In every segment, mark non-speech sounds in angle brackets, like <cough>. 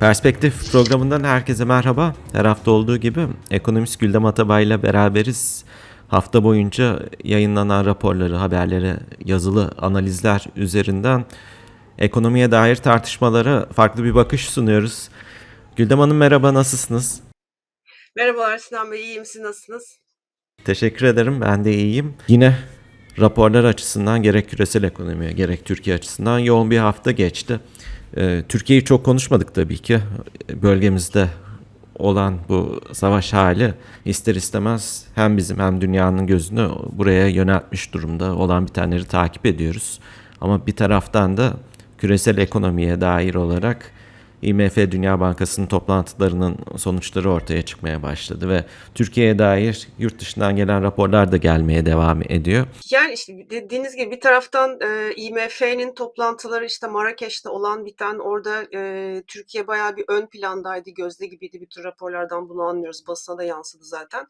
Perspektif programından herkese merhaba. Her hafta olduğu gibi ekonomist Güldem Atabay ile beraberiz. Hafta boyunca yayınlanan raporları, haberleri, yazılı analizler üzerinden ekonomiye dair tartışmalara farklı bir bakış sunuyoruz. Güldem Hanım merhaba, nasılsınız? Merhabalar Sinan Bey, iyiyim. Siz nasılsınız? Teşekkür ederim, ben de iyiyim. Yine raporlar açısından gerek küresel ekonomiye gerek Türkiye açısından yoğun bir hafta geçti. Ee, Türkiye'yi çok konuşmadık tabii ki. Bölgemizde olan bu savaş hali ister istemez hem bizim hem dünyanın gözünü buraya yöneltmiş durumda olan bitenleri takip ediyoruz. Ama bir taraftan da küresel ekonomiye dair olarak IMF Dünya Bankası'nın toplantılarının sonuçları ortaya çıkmaya başladı ve Türkiye'ye dair yurt dışından gelen raporlar da gelmeye devam ediyor. Yani işte dediğiniz gibi bir taraftan e, IMF'nin toplantıları işte Marrakeş'te olan biten orada e, Türkiye bayağı bir ön plandaydı, gözde gibiydi. Bütün raporlardan bunu anlıyoruz. Basına da yansıdı zaten.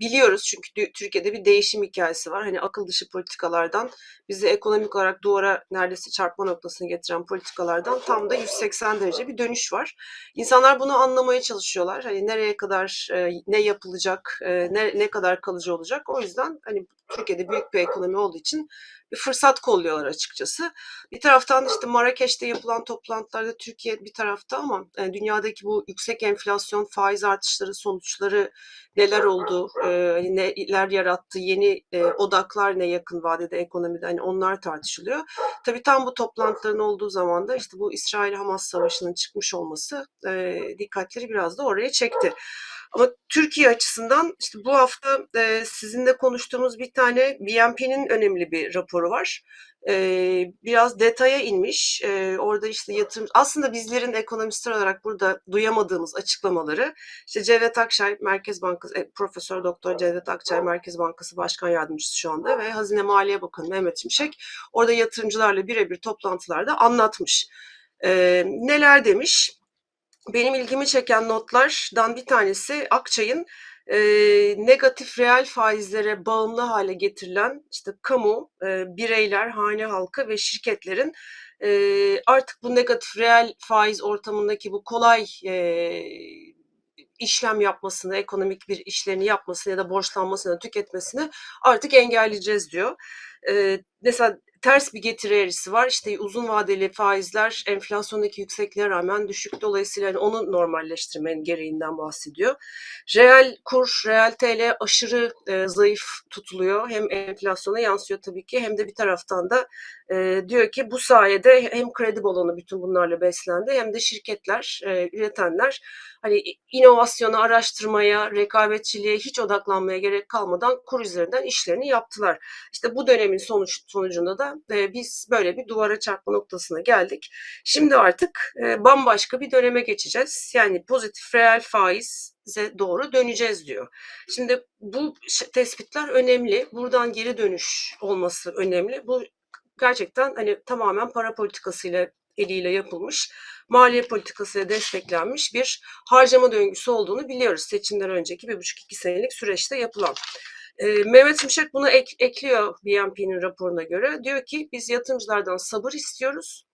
Biliyoruz çünkü Türkiye'de bir değişim hikayesi var. Hani akıl dışı politikalardan bizi ekonomik olarak duvara neredeyse çarpma noktasını getiren politikalardan tam da 180 derece bir dönüş var. İnsanlar bunu anlamaya çalışıyorlar. Hani nereye kadar e, ne yapılacak, e, ne ne kadar kalıcı olacak. O yüzden hani Türkiye'de büyük bir ekonomi olduğu için bir fırsat kolluyorlar açıkçası. Bir taraftan işte Marrakeş'te yapılan toplantılarda Türkiye bir tarafta ama e, dünyadaki bu yüksek enflasyon, faiz artışları sonuçları neler oldu, e, hani neler yarattı, yeni e, odaklar ne yakın vadede ekonomide hani onlar tartışılıyor. Tabii tam bu toplantıların olduğu zaman da işte bu İsrail-Hamas savaşının çıkmış olması dikkatleri biraz da oraya çekti. Ama Türkiye açısından işte bu hafta e, sizinle konuştuğumuz bir tane BNP'nin önemli bir raporu var. E, biraz detaya inmiş. E, orada işte yatırım aslında bizlerin ekonomistler olarak burada duyamadığımız açıklamaları işte Cevdet Akçay Merkez Bankası e, Profesör Doktor Cevdet Akçay Merkez Bankası Başkan Yardımcısı şu anda ve Hazine Maliye Bakanı Mehmet Şimşek orada yatırımcılarla birebir toplantılarda anlatmış. E, neler demiş? Benim ilgimi çeken notlardan bir tanesi Akçay'ın e, negatif reel faizlere bağımlı hale getirilen işte kamu, e, bireyler, hane halkı ve şirketlerin e, artık bu negatif reel faiz ortamındaki bu kolay e, işlem yapmasını, ekonomik bir işlerini yapmasını ya da borçlanmasını, tüketmesini artık engelleyeceğiz diyor. E, mesela ters bir getiri eğrisi var. İşte uzun vadeli faizler enflasyondaki yüksekliğe rağmen düşük. Dolayısıyla hani onu normalleştirmenin gereğinden bahsediyor. Reel kur, reel TL aşırı e, zayıf tutuluyor. Hem enflasyona yansıyor tabii ki hem de bir taraftan da e, diyor ki bu sayede hem kredi balonu bütün bunlarla beslendi hem de şirketler, e, üretenler hani inovasyona, araştırmaya, rekabetçiliğe hiç odaklanmaya gerek kalmadan kur üzerinden işlerini yaptılar. İşte bu dönemin sonuç sonucunda da e, biz böyle bir duvara çarpma noktasına geldik. Şimdi artık e, bambaşka bir döneme geçeceğiz. Yani pozitif reel faize doğru döneceğiz diyor. Şimdi bu tespitler önemli. Buradan geri dönüş olması önemli. Bu gerçekten hani tamamen para politikasıyla eliyle yapılmış, maliye politikasıyla desteklenmiş bir harcama döngüsü olduğunu biliyoruz. Seçimden önceki bir buçuk iki senelik süreçte yapılan. E, Mehmet Şimşek bunu ek, ekliyor BNP'nin raporuna göre. Diyor ki biz yatırımcılardan sabır istiyoruz.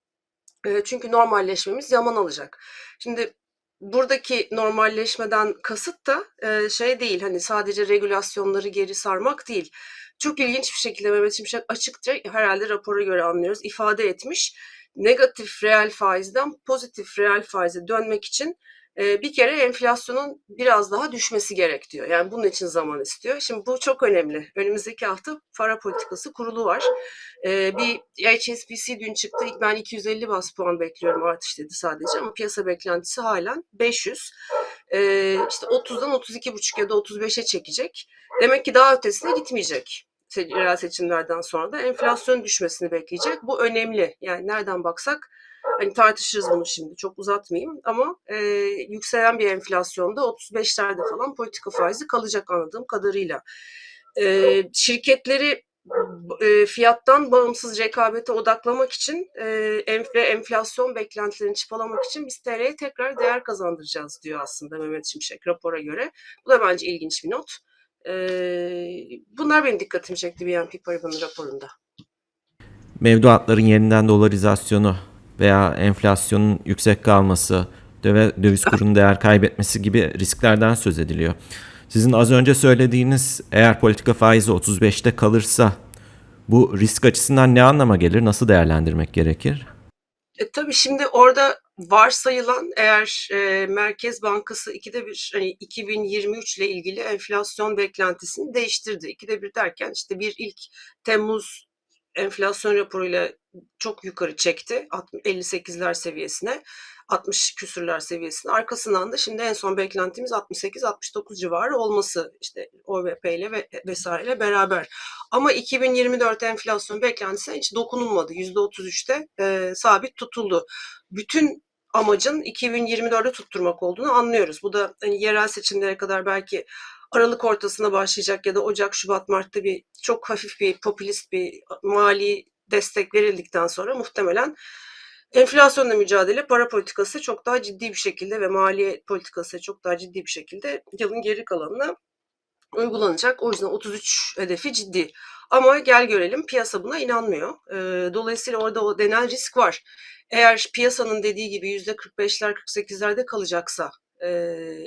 E, çünkü normalleşmemiz zaman alacak. Şimdi buradaki normalleşmeden kasıt da e, şey değil hani sadece regülasyonları geri sarmak değil. Çok ilginç bir şekilde Mehmet Şimşek açıkça herhalde rapora göre anlıyoruz ifade etmiş. Negatif reel faizden pozitif reel faize dönmek için bir kere enflasyonun biraz daha düşmesi gerek diyor. Yani bunun için zaman istiyor. Şimdi bu çok önemli. Önümüzdeki hafta para politikası kurulu var. E, bir HSBC dün çıktı. Ben 250 bas puan bekliyorum artış dedi sadece ama piyasa beklentisi halen 500. E, işte 30'dan 32,5 ya da 35'e çekecek. Demek ki daha ötesine gitmeyecek yerel seçimlerden sonra da enflasyon düşmesini bekleyecek. Bu önemli. Yani nereden baksak hani tartışırız bunu şimdi çok uzatmayayım ama e, yükselen bir enflasyonda 35'lerde falan politika faizi kalacak anladığım kadarıyla. E, şirketleri e, fiyattan bağımsız rekabete odaklamak için e, enf ve enflasyon beklentilerini çıpalamak için biz TL'ye tekrar değer kazandıracağız diyor aslında Mehmet Şimşek rapora göre. Bu da bence ilginç bir not. E, bunlar benim dikkatimi çekti BNP Paribas'ın raporunda. Mevduatların yeniden dolarizasyonu veya enflasyonun yüksek kalması, döviz kurunun değer kaybetmesi gibi risklerden söz ediliyor. Sizin az önce söylediğiniz eğer politika faizi 35'te kalırsa bu risk açısından ne anlama gelir? Nasıl değerlendirmek gerekir? E, tabii şimdi orada varsayılan eğer e, Merkez Bankası ikide bir hani 2023 ile ilgili enflasyon beklentisini değiştirdi. İkide bir derken işte bir ilk Temmuz enflasyon raporuyla çok yukarı çekti 58'ler seviyesine. 60 küsürler seviyesine. Arkasından da şimdi en son beklentimiz 68-69 civarı olması işte OVP ile ve vesaireyle beraber. Ama 2024 enflasyon beklentisine hiç dokunulmadı. %33'te e, sabit tutuldu. Bütün amacın 2024'de tutturmak olduğunu anlıyoruz. Bu da hani yerel seçimlere kadar belki Aralık ortasına başlayacak ya da Ocak, Şubat, Mart'ta bir çok hafif bir popülist bir mali destek verildikten sonra muhtemelen enflasyonla mücadele para politikası çok daha ciddi bir şekilde ve maliye politikası çok daha ciddi bir şekilde yılın geri kalanına uygulanacak. O yüzden 33 hedefi ciddi. Ama gel görelim piyasa buna inanmıyor. Dolayısıyla orada o denen risk var. Eğer piyasanın dediği gibi %45'ler 48'lerde kalacaksa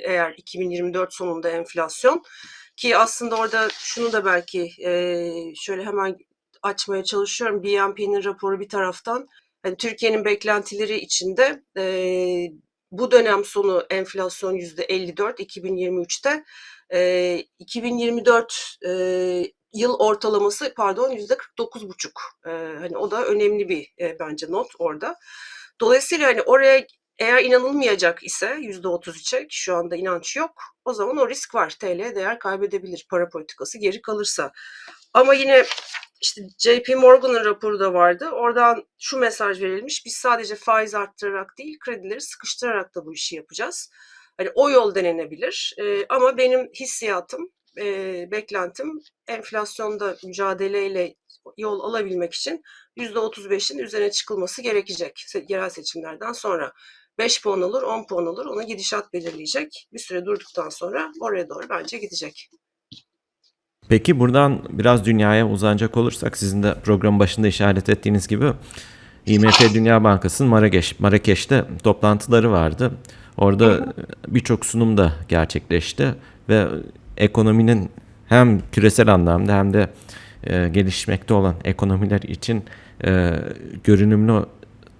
eğer 2024 sonunda enflasyon ki aslında orada şunu da belki şöyle hemen açmaya çalışıyorum. BNP'nin raporu bir taraftan hani Türkiye'nin beklentileri içinde e, bu dönem sonu enflasyon yüzde 54 2023'te e, 2024 e, yıl ortalaması pardon yüzde 49 buçuk. E, hani o da önemli bir e, bence not orada. Dolayısıyla hani oraya eğer inanılmayacak ise yüzde 33'e ki şu anda inanç yok o zaman o risk var. TL değer kaybedebilir para politikası geri kalırsa. Ama yine işte JP Morgan'ın raporu da vardı. Oradan şu mesaj verilmiş. Biz sadece faiz arttırarak değil kredileri sıkıştırarak da bu işi yapacağız. Hani o yol denenebilir. E, ama benim hissiyatım, e, beklentim enflasyonda mücadeleyle yol alabilmek için %35'in üzerine çıkılması gerekecek yerel seçimlerden sonra. 5 puan olur, 10 puan olur. Onu gidişat belirleyecek. Bir süre durduktan sonra oraya doğru bence gidecek. Peki buradan biraz dünyaya uzanacak olursak sizin de program başında işaret ettiğiniz gibi IMF Dünya Bankası'nın Marrakeş, Marrakeş'te toplantıları vardı. Orada birçok sunum da gerçekleşti ve ekonominin hem küresel anlamda hem de e, gelişmekte olan ekonomiler için e, görünümlü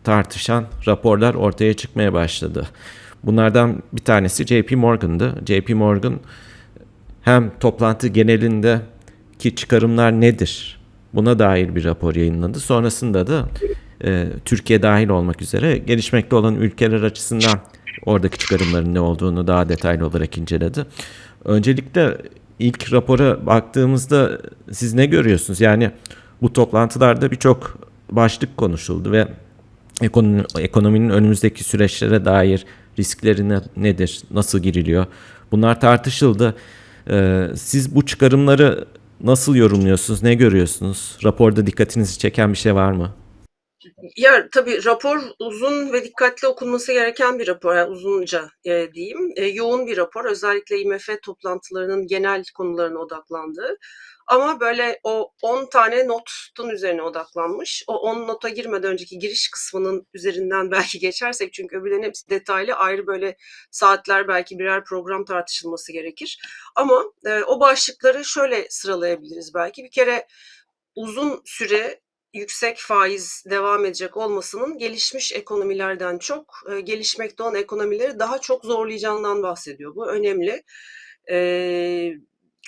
tartışan raporlar ortaya çıkmaya başladı. Bunlardan bir tanesi JP Morgan'dı. JP Morgan hem toplantı genelinde ki çıkarımlar nedir buna dair bir rapor yayınladı. Sonrasında da e, Türkiye dahil olmak üzere gelişmekte olan ülkeler açısından oradaki çıkarımların ne olduğunu daha detaylı olarak inceledi. Öncelikle ilk rapora baktığımızda siz ne görüyorsunuz? Yani bu toplantılarda birçok başlık konuşuldu ve ekonomi, ekonominin önümüzdeki süreçlere dair riskleri ne, nedir, nasıl giriliyor? Bunlar tartışıldı. Ee, siz bu çıkarımları nasıl yorumluyorsunuz, ne görüyorsunuz? Raporda dikkatinizi çeken bir şey var mı? Ya tabii rapor uzun ve dikkatli okunması gereken bir rapor, yani uzunca e, diyeyim. E, yoğun bir rapor, özellikle IMF toplantılarının genel konularına odaklandığı. Ama böyle o 10 tane notun üzerine odaklanmış. O 10 nota girmeden önceki giriş kısmının üzerinden <laughs> belki geçersek çünkü öbürlerin hepsi detaylı ayrı böyle saatler belki birer program tartışılması gerekir. Ama e, o başlıkları şöyle sıralayabiliriz belki. Bir kere uzun süre yüksek faiz devam edecek olmasının gelişmiş ekonomilerden çok e, gelişmekte olan ekonomileri daha çok zorlayacağından bahsediyor. Bu önemli. E,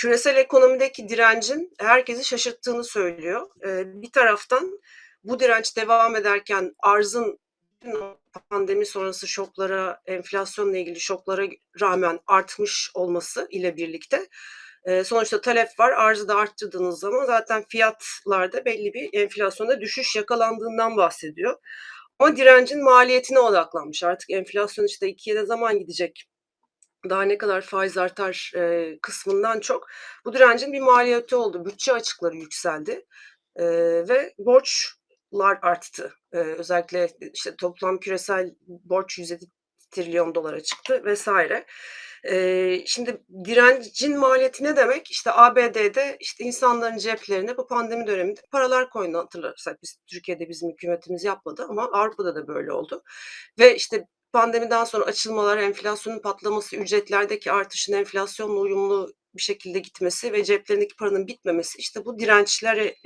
küresel ekonomideki direncin herkesi şaşırttığını söylüyor. E, bir taraftan bu direnç devam ederken arzın pandemi sonrası şoklara, enflasyonla ilgili şoklara rağmen artmış olması ile birlikte e, sonuçta talep var. Arzı da arttırdığınız zaman zaten fiyatlarda belli bir enflasyonda düşüş yakalandığından bahsediyor. Ama direncin maliyetine odaklanmış. Artık enflasyon işte ikiye de zaman gidecek. Daha ne kadar faiz artar e, kısmından çok bu direncin bir maliyeti oldu. Bütçe açıkları yükseldi e, ve borçlar arttı. E, özellikle işte toplam küresel borç 107 trilyon dolara çıktı vesaire. Ee, şimdi direncin maliyeti ne demek? İşte ABD'de işte insanların ceplerine bu pandemi döneminde paralar koydu hatırlarsak biz Türkiye'de bizim hükümetimiz yapmadı ama Avrupa'da da böyle oldu. Ve işte pandemiden sonra açılmalar, enflasyonun patlaması, ücretlerdeki artışın enflasyonla uyumlu bir şekilde gitmesi ve ceplerindeki paranın bitmemesi işte bu dirençleri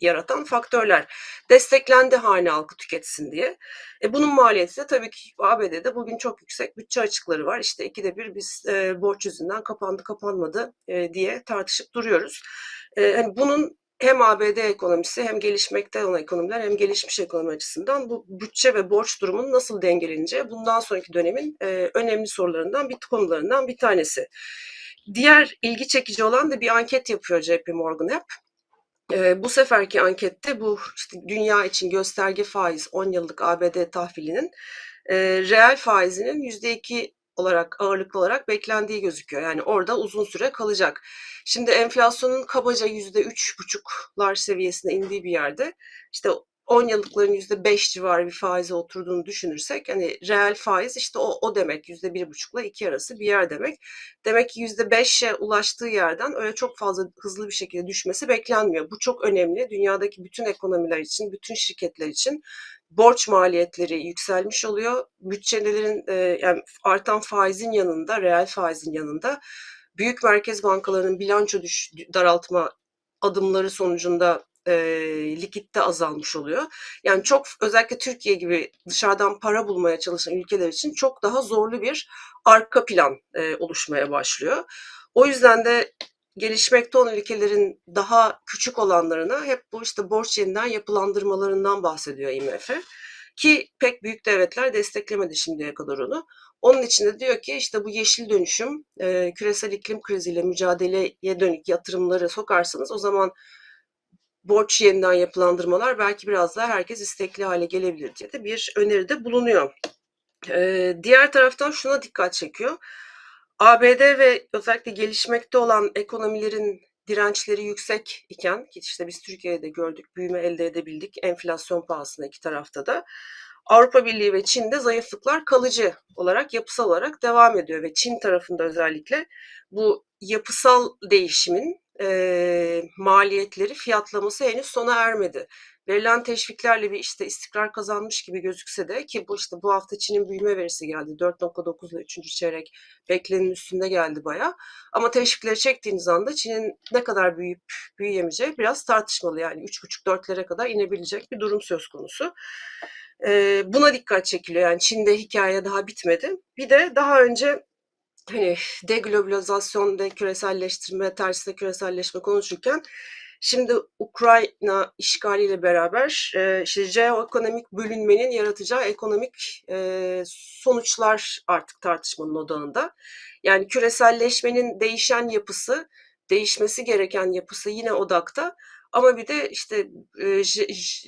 yaratan faktörler. Desteklendi hane halkı tüketsin diye. E bunun maliyeti de tabii ki ABD'de bugün çok yüksek bütçe açıkları var. İşte ikide bir biz e, borç yüzünden kapandı kapanmadı e, diye tartışıp duruyoruz. E, hani bunun hem ABD ekonomisi hem gelişmekte olan ekonomiler hem gelişmiş ekonomi açısından bu bütçe ve borç durumunun nasıl dengeleneceği bundan sonraki dönemin e, önemli sorularından bir konularından bir tanesi. Diğer ilgi çekici olan da bir anket yapıyor JP Morgan hep. E, bu seferki ankette bu işte dünya için gösterge faiz 10 yıllık ABD tahvilinin e, reel faizinin %2 olarak ağırlıklı olarak beklendiği gözüküyor. Yani orada uzun süre kalacak. Şimdi enflasyonun kabaca yüzde üç buçuklar seviyesine indiği bir yerde işte 10 yıllıkların yüzde beş civarı bir faize oturduğunu düşünürsek hani reel faiz işte o, o demek yüzde bir buçukla iki arası bir yer demek. Demek ki yüzde beşe ulaştığı yerden öyle çok fazla hızlı bir şekilde düşmesi beklenmiyor. Bu çok önemli. Dünyadaki bütün ekonomiler için, bütün şirketler için borç maliyetleri yükselmiş oluyor. Bütçelerin e, yani artan faizin yanında, reel faizin yanında büyük merkez bankalarının bilanço düş, daraltma adımları sonucunda e, likitte azalmış oluyor. Yani çok özellikle Türkiye gibi dışarıdan para bulmaya çalışan ülkeler için çok daha zorlu bir arka plan e, oluşmaya başlıyor. O yüzden de gelişmekte olan ülkelerin daha küçük olanlarına hep bu işte borç yeniden yapılandırmalarından bahsediyor IMF. Ki pek büyük devletler desteklemedi şimdiye kadar onu. Onun için de diyor ki işte bu yeşil dönüşüm, e, küresel iklim kriziyle mücadeleye dönük yatırımları sokarsanız o zaman borç yeniden yapılandırmalar belki biraz daha herkes istekli hale gelebilir diye de bir öneride bulunuyor. E, diğer taraftan şuna dikkat çekiyor. ABD ve özellikle gelişmekte olan ekonomilerin dirençleri yüksek iken ki işte biz Türkiye'de gördük büyüme elde edebildik enflasyon pahasına iki tarafta da Avrupa Birliği ve Çin'de zayıflıklar kalıcı olarak yapısal olarak devam ediyor ve Çin tarafında özellikle bu yapısal değişimin e, maliyetleri fiyatlaması henüz sona ermedi. Verilen teşviklerle bir işte istikrar kazanmış gibi gözükse de ki bu işte bu hafta Çin'in büyüme verisi geldi. 4.9 ile 3. çeyrek beklenenin üstünde geldi baya. Ama teşvikleri çektiğiniz anda Çin'in ne kadar büyüyüp büyüyemeyeceği biraz tartışmalı. Yani 3.5-4'lere kadar inebilecek bir durum söz konusu. Ee, buna dikkat çekiliyor. Yani Çin'de hikaye daha bitmedi. Bir de daha önce hani deglobalizasyon ve küreselleştirme, tersine küreselleşme konuşurken şimdi Ukrayna işgaliyle beraber e, işte jeoekonomik bölünmenin yaratacağı ekonomik e, sonuçlar artık tartışmanın odağında. Yani küreselleşmenin değişen yapısı, değişmesi gereken yapısı yine odakta. Ama bir de işte e,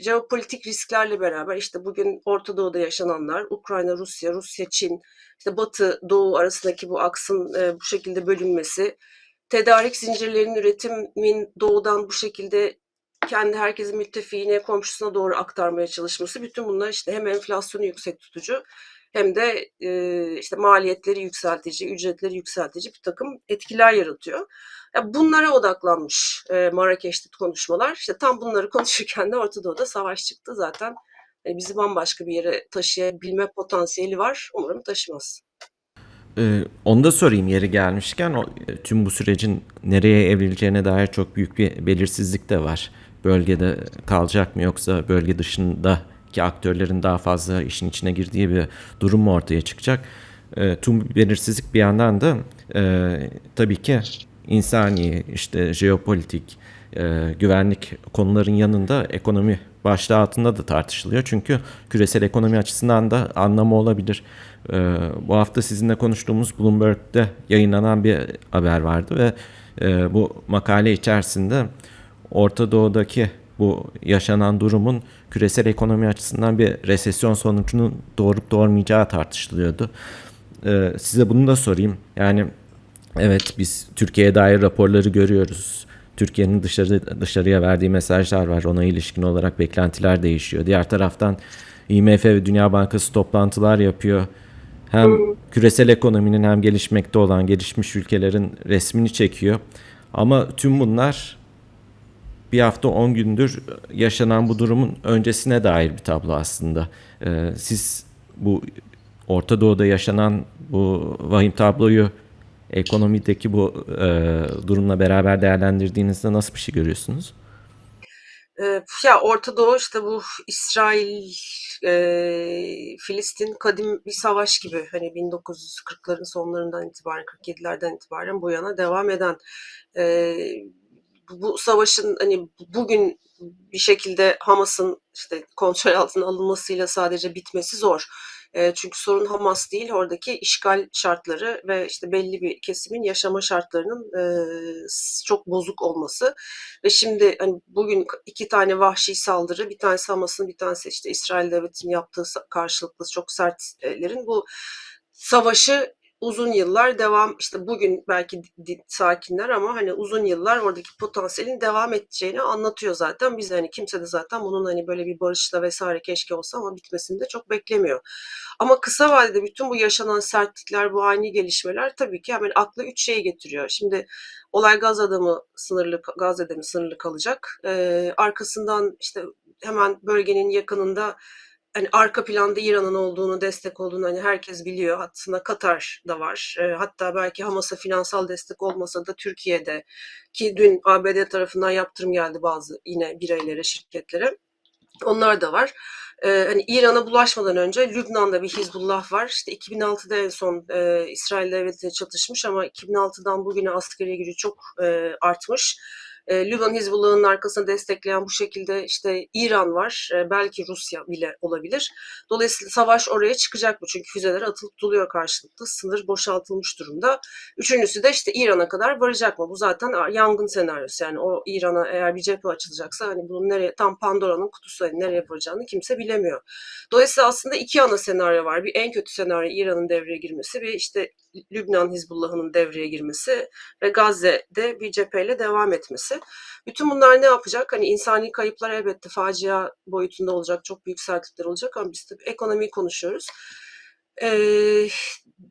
jeopolitik risklerle beraber işte bugün Orta Doğu'da yaşananlar, Ukrayna, Rusya, Rusya, Çin, işte Batı, Doğu arasındaki bu aksın e, bu şekilde bölünmesi, tedarik zincirlerinin üretimin doğudan bu şekilde kendi herkesin müttefiğine, komşusuna doğru aktarmaya çalışması bütün bunlar işte hem enflasyonu yüksek tutucu hem de e, işte maliyetleri yükseltici, ücretleri yükseltici bir takım etkiler yaratıyor. Ya bunlara odaklanmış e, Marrakeş'te konuşmalar. İşte tam bunları <laughs> konuşurken de Orta Doğu'da savaş çıktı zaten. E, bizi bambaşka bir yere taşıyabilme potansiyeli var. Umarım taşımaz. Ee, onu da sorayım yeri gelmişken o, tüm bu sürecin nereye evrileceğine dair çok büyük bir belirsizlik de var. Bölgede kalacak mı yoksa bölge dışındaki aktörlerin daha fazla işin içine girdiği bir durum mu ortaya çıkacak? E, tüm belirsizlik bir yandan da e, tabii ki insani, işte jeopolitik, e, güvenlik konuların yanında ekonomi başlığı altında da tartışılıyor. Çünkü küresel ekonomi açısından da anlamı olabilir. E, bu hafta sizinle konuştuğumuz Bloomberg'de yayınlanan bir haber vardı ve e, bu makale içerisinde Orta Doğu'daki bu yaşanan durumun küresel ekonomi açısından bir resesyon sonucunun doğurup doğurmayacağı tartışılıyordu. E, size bunu da sorayım. Yani evet biz Türkiye'ye dair raporları görüyoruz. Türkiye'nin dışarı dışarıya verdiği mesajlar var. Ona ilişkin olarak beklentiler değişiyor. Diğer taraftan IMF ve Dünya Bankası toplantılar yapıyor. Hem küresel ekonominin hem gelişmekte olan gelişmiş ülkelerin resmini çekiyor. Ama tüm bunlar bir hafta 10 gündür yaşanan bu durumun öncesine dair bir tablo aslında. Ee, siz bu Orta Doğu'da yaşanan bu vahim tabloyu ekonomideki bu e, durumla beraber değerlendirdiğinizde nasıl bir şey görüyorsunuz? Ya Orta Doğu işte bu İsrail, e, Filistin kadim bir savaş gibi hani 1940'ların sonlarından itibaren 47'lerden itibaren bu yana devam eden e, bu savaşın hani bugün bir şekilde Hamas'ın işte kontrol altına alınmasıyla sadece bitmesi zor. Çünkü sorun Hamas değil, oradaki işgal şartları ve işte belli bir kesimin yaşama şartlarının çok bozuk olması. Ve şimdi hani bugün iki tane vahşi saldırı, bir tanesi Hamas'ın, bir tanesi işte İsrail devletinin yaptığı karşılıklı çok sertlerin bu savaşı uzun yıllar devam işte bugün belki sakinler ama hani uzun yıllar oradaki potansiyelin devam edeceğini anlatıyor zaten. Biz hani kimse de zaten bunun hani böyle bir barışla vesaire keşke olsa ama bitmesini de çok beklemiyor. Ama kısa vadede bütün bu yaşanan sertlikler, bu ani gelişmeler tabii ki hemen akla üç şeyi getiriyor. Şimdi olay Gazze'de mi sınırlı Gazze'de mi sınırlı kalacak? Ee, arkasından işte hemen bölgenin yakınında hani arka planda İran'ın olduğunu, destek olduğunu hani herkes biliyor. Hatta Katar da var. E, hatta belki Hamas'a finansal destek olmasa da Türkiye'de ki dün ABD tarafından yaptırım geldi bazı yine bireylere, şirketlere. Onlar da var. Ee, hani İran'a bulaşmadan önce Lübnan'da bir Hizbullah var. İşte 2006'da en son e, İsrail devletiyle çatışmış ama 2006'dan bugüne askeri gücü çok e, artmış. E, Lübnan Hizbullah'ın arkasına destekleyen bu şekilde işte İran var. E, belki Rusya bile olabilir. Dolayısıyla savaş oraya çıkacak mı? Çünkü füzeler atılıp duruyor karşılıklı. Sınır boşaltılmış durumda. Üçüncüsü de işte İran'a kadar varacak mı? Bu zaten yangın senaryosu. Yani o İran'a eğer bir cephe açılacaksa hani bunun nereye tam Pandora'nın kutusu hani nereye varacağını kimse bilemiyor. Dolayısıyla aslında iki ana senaryo var. Bir en kötü senaryo İran'ın devreye girmesi, bir işte Lübnan Hizbullah'ın devreye girmesi ve Gazze'de bir cepheyle devam etmesi. Bütün bunlar ne yapacak? Hani insani kayıplar elbette facia boyutunda olacak, çok büyük sertlikler olacak ama biz tabii ekonomiyi konuşuyoruz. Ee,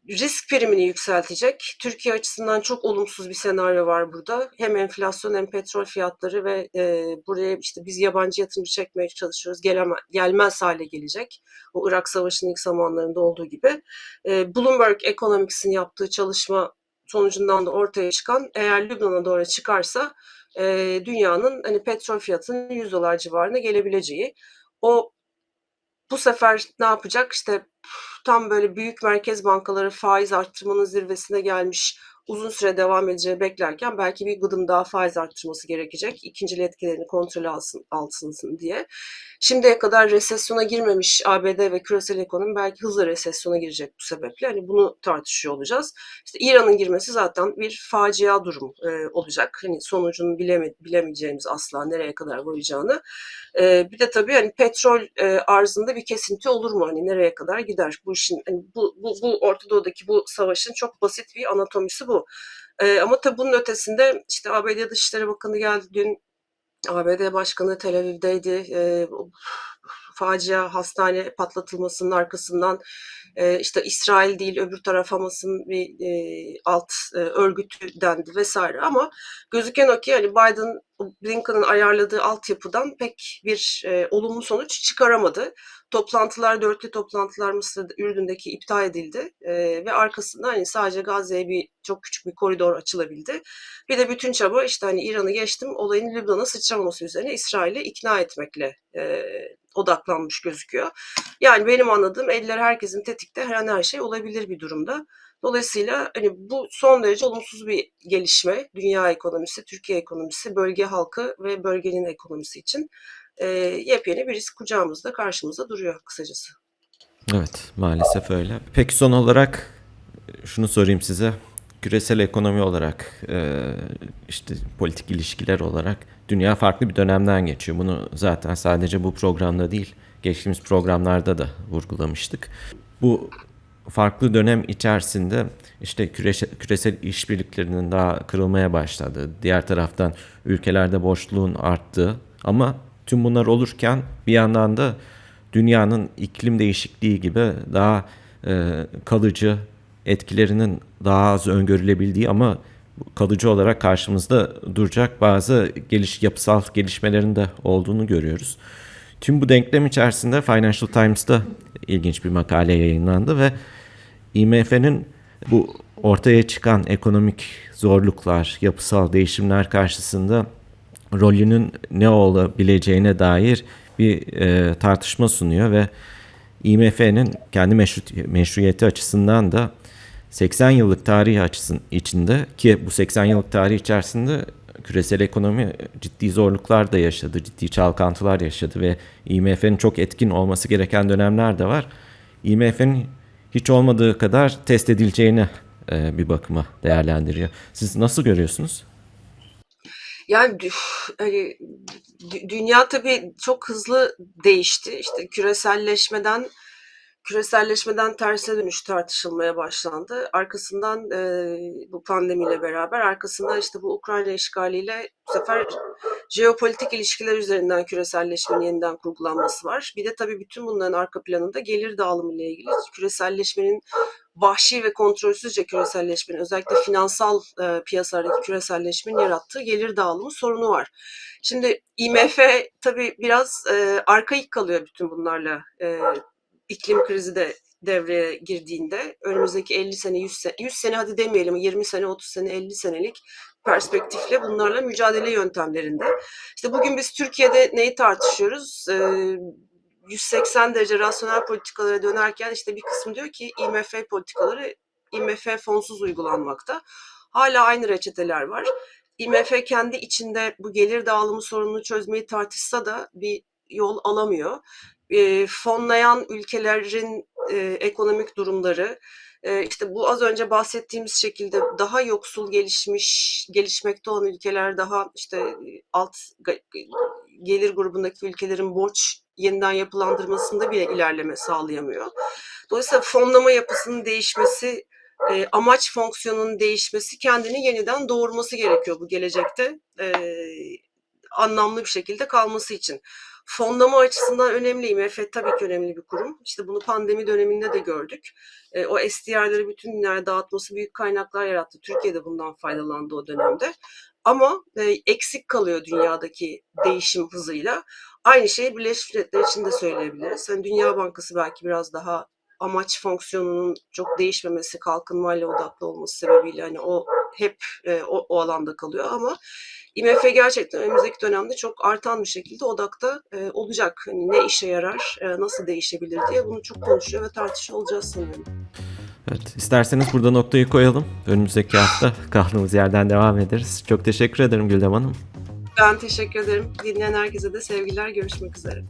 risk primini yükseltecek. Türkiye açısından çok olumsuz bir senaryo var burada. Hem enflasyon hem petrol fiyatları ve e, buraya işte biz yabancı yatırımcı çekmeye çalışıyoruz. Geleme, gelmez hale gelecek. O Irak Savaşı'nın ilk zamanlarında olduğu gibi. E, Bloomberg Economics'in yaptığı çalışma sonucundan da ortaya çıkan eğer Lübnan'a doğru çıkarsa e, dünyanın hani petrol fiyatının 100 dolar civarına gelebileceği. O bu sefer ne yapacak? İşte tam böyle büyük merkez bankaları faiz arttırmanın zirvesine gelmiş uzun süre devam edeceği beklerken belki bir gıdım daha faiz arttırması gerekecek. İkinci etkilerini kontrol alsın, alsın diye. Şimdiye kadar resesyona girmemiş ABD ve küresel ekonomi belki hızla resesyona girecek bu sebeple. Hani bunu tartışıyor olacağız. İşte İran'ın girmesi zaten bir facia durum e, olacak. Hani sonucunu bileme, bilemeyeceğimiz asla nereye kadar varacağını. E, bir de tabii hani petrol e, arzında bir kesinti olur mu? Hani nereye kadar gider? Bu işin hani bu, bu, bu Orta Doğu'daki bu savaşın çok basit bir anatomisi bu. E, ama tabii bunun ötesinde işte ABD Dışişleri Bakanı geldi dün ABD Başkanı Tel Aviv'deydi. E, facia hastane patlatılmasının arkasından e, işte İsrail değil öbür taraf Hamas'ın bir e, alt e, örgütü dendi vesaire ama gözüken o ki yani Biden Blinken'ın ayarladığı altyapıdan pek bir e, olumlu sonuç çıkaramadı. Toplantılar, dörtlü toplantılar Mısır'da, Ürdün'deki iptal edildi e, ve arkasında hani sadece Gazze'ye bir çok küçük bir koridor açılabildi. Bir de bütün çaba işte hani İran'ı geçtim olayın Lübnan'a sıçramaması üzerine İsrail'i ikna etmekle e, odaklanmış gözüküyor. Yani benim anladığım eller herkesin tetikte her an her şey olabilir bir durumda. Dolayısıyla hani bu son derece olumsuz bir gelişme. Dünya ekonomisi, Türkiye ekonomisi, bölge halkı ve bölgenin ekonomisi için e, yepyeni bir risk kucağımızda karşımızda duruyor kısacası. Evet maalesef öyle. Peki son olarak şunu sorayım size. Küresel ekonomi olarak işte politik ilişkiler olarak dünya farklı bir dönemden geçiyor. Bunu zaten sadece bu programda değil geçtiğimiz programlarda da vurgulamıştık. Bu farklı dönem içerisinde işte küresel, küresel işbirliklerinin daha kırılmaya başladığı, diğer taraftan ülkelerde boşluğun arttığı ama tüm bunlar olurken bir yandan da dünyanın iklim değişikliği gibi daha e, kalıcı etkilerinin daha az öngörülebildiği ama kalıcı olarak karşımızda duracak bazı geliş yapısal gelişmelerin de olduğunu görüyoruz. Tüm bu denklem içerisinde Financial Times'ta ilginç bir makale yayınlandı ve IMF'nin bu ortaya çıkan ekonomik zorluklar, yapısal değişimler karşısında rolünün ne olabileceğine dair bir e, tartışma sunuyor ve IMF'nin kendi meşru- meşruiyeti açısından da 80 yıllık tarihi açısın içinde ki bu 80 yıllık tarih içerisinde küresel ekonomi ciddi zorluklar da yaşadı, ciddi çalkantılar yaşadı ve IMF'nin çok etkin olması gereken dönemler de var. IMF'nin hiç olmadığı kadar test edileceğini e, bir bakıma değerlendiriyor. Siz nasıl görüyorsunuz? Yani hani, dü- dünya tabii çok hızlı değişti. İşte küreselleşmeden küreselleşmeden terse dönüş tartışılmaya başlandı. Arkasından e, bu pandemiyle beraber arkasından işte bu Ukrayna işgaliyle bu sefer jeopolitik ilişkiler üzerinden küreselleşmenin yeniden kurgulanması var. Bir de tabii bütün bunların arka planında gelir dağılımı ile ilgili küreselleşmenin vahşi ve kontrolsüzce küreselleşmenin özellikle finansal e, piyasalardaki küreselleşmenin yarattığı gelir dağılımı sorunu var. Şimdi IMF tabii biraz e, arkaik kalıyor bütün bunlarla. E, iklim krizi de devreye girdiğinde önümüzdeki 50 sene 100 sene, 100 sene hadi demeyelim 20 sene 30 sene 50 senelik perspektifle bunlarla mücadele yöntemlerinde. İşte bugün biz Türkiye'de neyi tartışıyoruz? Ee, 180 derece rasyonel politikalara dönerken işte bir kısmı diyor ki IMF politikaları IMF fonsuz uygulanmakta. Hala aynı reçeteler var. IMF kendi içinde bu gelir dağılımı sorununu çözmeyi tartışsa da bir yol alamıyor. E, fonlayan ülkelerin e, ekonomik durumları, e, işte bu az önce bahsettiğimiz şekilde daha yoksul gelişmiş, gelişmekte olan ülkeler daha işte alt gelir grubundaki ülkelerin borç yeniden yapılandırmasında bile ilerleme sağlayamıyor. Dolayısıyla fonlama yapısının değişmesi, e, amaç fonksiyonunun değişmesi kendini yeniden doğurması gerekiyor bu gelecekte e, anlamlı bir şekilde kalması için. Fonlama açısından önemli. IMF tabii ki önemli bir kurum. İşte bunu pandemi döneminde de gördük. E, o SDR'ları bütün dünyaya dağıtması büyük kaynaklar yarattı. Türkiye de bundan faydalandı o dönemde. Ama e, eksik kalıyor dünyadaki değişim hızıyla. Aynı şeyi Birleşmiş Milletler için de söyleyebiliriz. Hani Dünya Bankası belki biraz daha amaç fonksiyonunun çok değişmemesi, kalkınmayla odaklı olması sebebiyle hani o hep e, o, o alanda kalıyor ama IMF gerçekten önümüzdeki dönemde çok artan bir şekilde odakta e, olacak. Hani ne işe yarar, e, nasıl değişebilir diye bunu çok konuşuyor ve tartışıyor olacağız sanıyorum. Evet, isterseniz burada noktayı koyalım. Önümüzdeki hafta kaldığımız yerden devam ederiz. Çok teşekkür ederim Güldem Hanım. Ben teşekkür ederim. Dinleyen herkese de sevgiler. Görüşmek üzere.